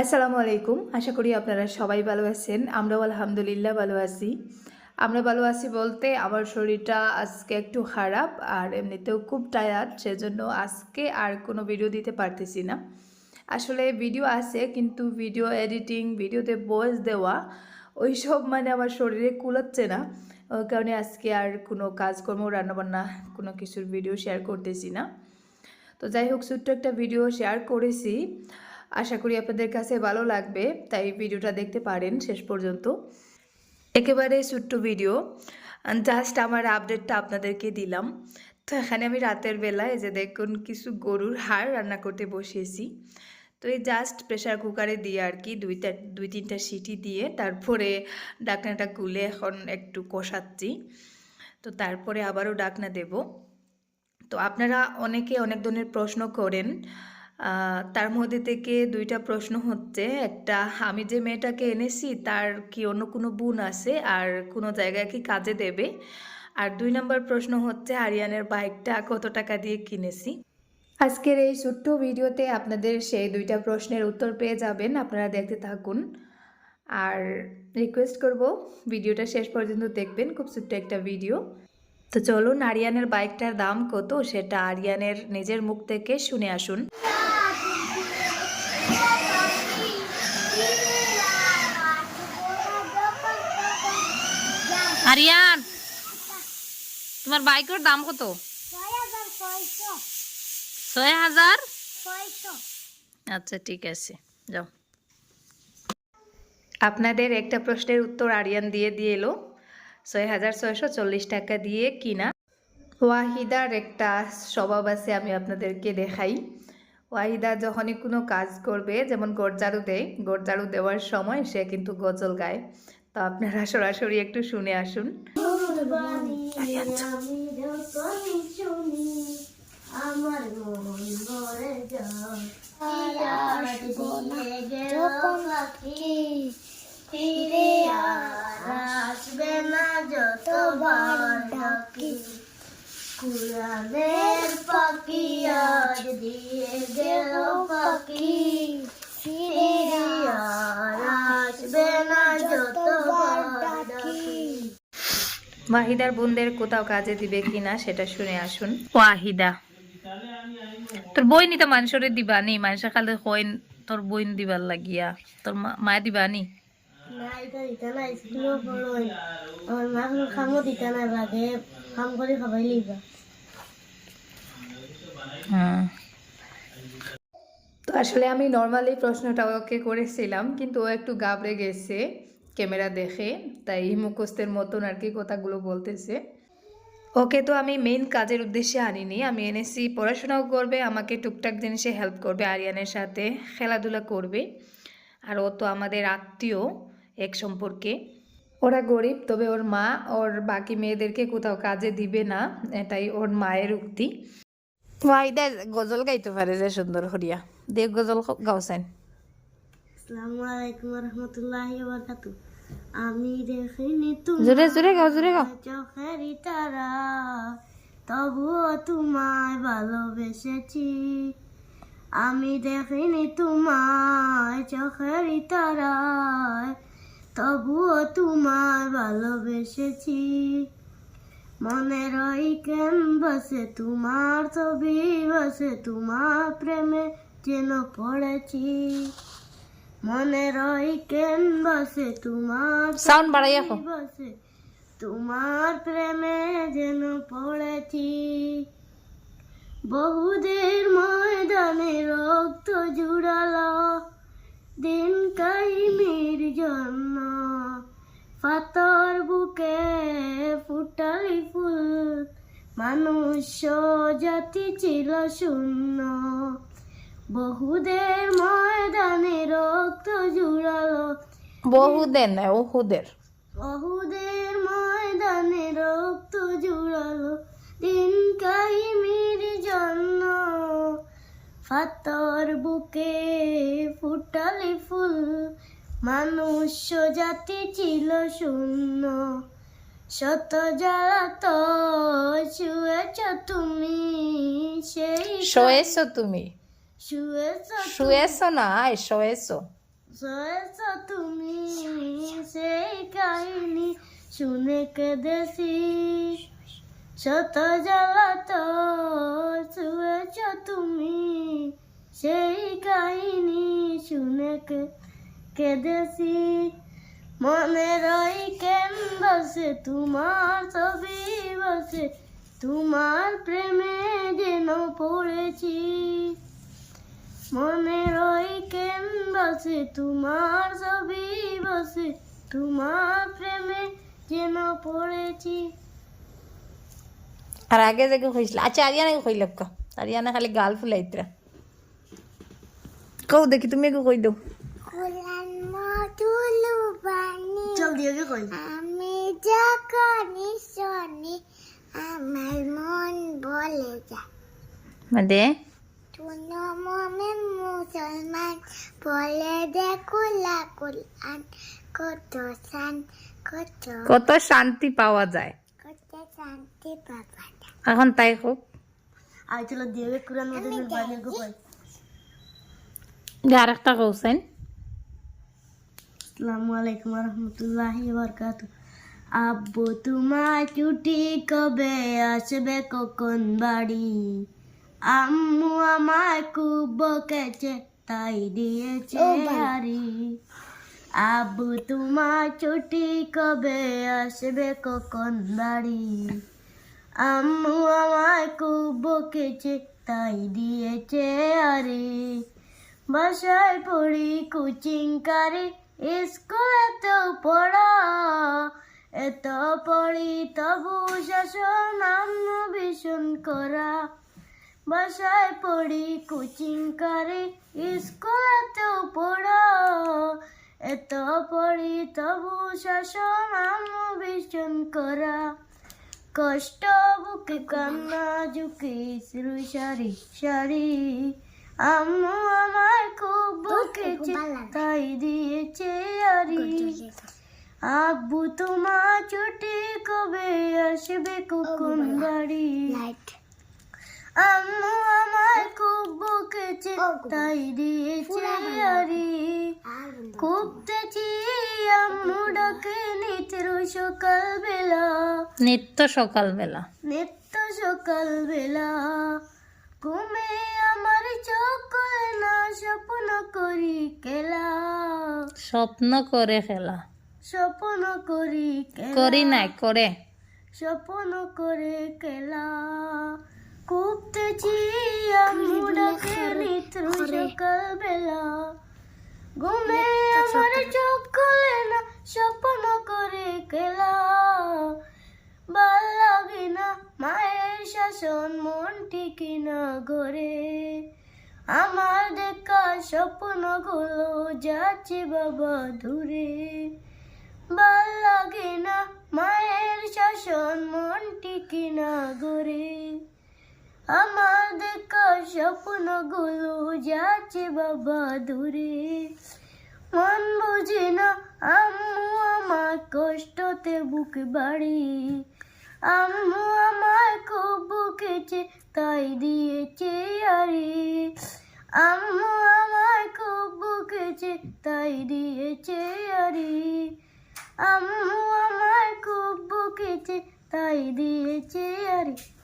আসসালামু আলাইকুম। আশা করি আপনারা সবাই ভালো আছেন। আমরাও আলহামদুলিল্লাহ ভালো আছি। আমরা ভালো আছি বলতে আমার শরীরটা আজকে একটু খারাপ আর এমনিতেও খুব টায়ার্ড সেজন্য আজকে আর কোনো ভিডিও দিতে পারতেছি না। আসলে ভিডিও আছে, কিন্তু ভিডিও এডিটিং ভিডিওতে ভয়েস দেওয়া ওই সব মানে আমার শরীরে কুলাচ্ছে না। ওই কারণে আজকে আর কোনো কাজকর্ম, রান্নাবান্না, কোনো কিছুর ভিডিও শেয়ার করতেছি না। তো যাই হোক, ছোট্ট একটা ভিডিও শেয়ার করেছি। আশা করি আপনাদের কাছে ভালো লাগবে। তাই ভিডিওটা দেখতে পারেন শেষ পর্যন্ত। একেবারে ছোট্ট ভিডিও। জাস্ট আমার আপডেটটা আপনাদেরকে দিলাম। তো এখানে আমি রাতের বেলায় যে দেখুন কিছু গরুর হাড় রান্না করতে বসিয়েছি। তো এই জাস্ট প্রেশার কুকারে দিয়ে আর কি দুইটা, দুই তিনটা সিটি দিয়ে তারপরে ডাকনাটা গুলে এখন একটু কষাচ্ছি। তো তারপরে আবারও ডাকনা দেব। তো আপনারা অনেকে অনেক ধরনের প্রশ্ন করেন তার মধ্যে থেকে দুইটা প্রশ্ন হচ্ছে, একটা, আমি যে মেয়েটাকে এনেছি, তার কি অন্য কোনো গুণ আছে, আর কোনো জায়গায় কি কাজে দেবে? আর দুই নম্বর প্রশ্ন হচ্ছে, আরিয়ানের বাইকটা কত টাকা দিয়ে কিনেছি? আজকের এই ছোট্ট ভিডিওতে আপনাদের সেই দুইটা প্রশ্নের উত্তর পেয়ে যাবেন, আপনারা দেখতে থাকুন। আর রিকোয়েস্ট করব, ভিডিওটা শেষ পর্যন্ত দেখবেন, খুব ছোট্ট একটা ভিডিও। তো চলুন, আরিয়ানের বাইকটার দাম কত? সেটা আরিয়ানের নিজের মুখ থেকে শুনে আসুন। আরিয়ান, তোমার বাইকের দাম কত? ছয় হাজার? আচ্ছা ঠিক আছে, যাও। আপনাদের একটা প্রশ্নের উত্তর আরিয়ান দিয়ে দিয়ে এলো। ছয় হাজার ছয়শো চল্লিশ টাকা দিয়ে কিনা। ওয়াহিদার একটা স্বভাব আছে, আমি আপনাদেরকে দেখাই। ওয়াহিদা যখনই কোনো কাজ করবে, যেমন গরজারু দেয়, গরজারু দেওয়ার সময় সে কিন্তু গজল গায়। তো আপনারা সরাসরি একটু শুনে আসুন। আমার কুরানের পাখি আজ দিয়ে গেল পাখি ফিরে আর আসবে না যতবার ডাকি ওয়াহিদার বোনদের কোথাও কাজে দিবে কিনা সেটা শুনে আসুন। ওয়াহিদা। তোর বই নিতে মানুষরে দিবানি মানুষের খালি কইন তোর বইন দিবার লাগিয়া? তোর মা- মায়ে দিবানি না? না না তো আসলে আমি নর্মালি প্রশ্নটা ওকে করেছিলাম কিন্তু ও একটু গাবড়ে গেছে। ক্যামেরা দেখে তাই মুখস্থের মতন আর কি কথাগুলো বলতেছে। ওকে তো আমি মেইন কাজের উদ্দেশ্যে আনিনি। আমি এনেছি পড়াশোনাও করবে আমাকে টুকটাক জিনিসে হেল্প করবে আরিয়ানের সাথে খেলাধুলা করবে। আর ও তো আমাদের আত্মীয় এক সম্পর্কে। ওরা গরিব তবে ওর মা ওর বাকি মেয়েদেরকে কোথাও কাজে দিবে না এটাই ওর মায়ের উক্তি। ওয়াইদা গজল গাইতে পারে যে সুন্দর হরিয়া দেব গজল গাওছেন আসসালামু আলাইকুম রহমতুল্লাহি বারাকাতু আমি দেখিনি তুমি জোরে জোরে গাও জোরে গাও। চোখেরই তারা তবুও তোমায় ভালোবেসেছি। আমি দেখিনি তোমায় চোখেরই তারায় তবুও তোমায় ভালোবেসেছি। মনের ওই বসে তোমার ছবি বসে তোমার প্রেমে যেন পড়েছি। মনের ওই বসে? তোমার সাউন্ড বাড়াইয়া বসে। তোমার প্রেমে যেন পড়েছি। বহুদের ময়দানে রক্ত জুড়ালো। দিন কাহিনীর জন্য পাতর বুকে ফুটালি ফুল। মানুষ জাতি ছিল শূন্য। বহুদের ময়দানে রক্ত জুড়ালো বহুদের না ওহুদের বহুদের ময়দানে রক্ত জুড়ালো দিন কাহিনীর জন্য ফাতর বুকে ফুটালি ফুল। মানুষ জাতি ছিল শূন্য। শত জ্বালা তো শুয়েছ তুমি সেই শোয়েছো তুমি। শুয়েছ শুয়েছ না আয় শোয়েছো। সয়েছ তুমি সেই কাহিনী শুনে কেঁদেছি। শত জ্বালা তো শুয়েছ তুমি সেই কাহিনী শুনে কেঁদেছি। মনে রই কেন বসে তোমার ছবি বসে তোমার প্রেমে যেন পড়েছি। মনে রই কেন বসে? তোমার ছবি বসে তোমার প্রেমে যেন পড়েছি। আর আগে যে কইছিল আচ্ছা আরিয়ানাকে কইল ক? আরিয়ানা খালি গাল ফুলাইতরা কও দেখি তুমি একে কই দাও। চল দিয়ে কই। আমি যখনই শুনি আমার মন বলে যায়। মানে? বলে দে কুলা কুলান কত শান কত কত শান্তি পাওয়া যায়। কত শান্তি বাবা এখন তাই হোক। আর চলো দিয়ে কুরান মধ্যে বানিয়ে গো কই আর একটা কৌছেন আসসালামু আলাইকুম রহমতুল্লাহি বরকাতু আব্বু তোমার ছুটি কবে আসবে কখন বাড়ি? আম্মু আমায় খুব বকেছে। তাই দিয়েছে হারি। আবু তোমার ছুটি কবে আসবে কখন বাড়ি? আম্মু আমায় খুব বকেছে তাই দিয়েছে আরে বাসায় পড়ি কোচিং কারে স্কুলে তো পড়া। এত পড়ি তবু শাসন আম্মু ভীষণ করা। বাসায় পড়ি কোচিং করে স্কুলে তো পড়া। এত পড়ি তবু শাসন আম্মু ভীষণ করা। কষ্ট বুকে কান্না ঝুঁকে শুরু সারি সারি। আম্মু আমার খুব বকেছে তাই দিয়েছে আরি। আব্বু তোমার ছুটি কবে আসবে কখন বাড়ি? আম্মু আমার খুব বকেছে তাই দিয়েছে আরি। খুবতেছি আম্মু ডাকে নিত্র সকাল বেলা নিত্য সকালবেলা। নিত্য সকাল বেলা ঘুমে আমার চোখ না স্বপ্ন করি খেলা। স্বপ্ন করে খেলা। স্বপ্ন করি করি নাই করে। স্বপ্ন করে খেলা। কুপতেছি আম্মু ডাকে নিত্র সকাল ঘুমে আমার চোখ খুলে না স্বপ্ন করে খেলা ভালো লাগে না মায়ের শাসন মন টিকি না ঘরে আমার দেখা স্বপ্নগুলো যাচ্ছে বাবা দূরে ভালো লাগে না মায়ের শাসন মন টিকি না ঘরে আমার দেখা স্বপ্নগুলো যাচ্ছে বাবা দূরে। মন বুঝে না আম্মু আমার কষ্টতে বুক বাড়ি। আম্মু আমার খুব বুকেছে, তাই দিয়েছে আরে। আম্মু আমার খুব বুকেছে, তাই দিয়েছে আরে। আম্মু আমার খুব বুকেছে, তাই দিয়েছে আরে।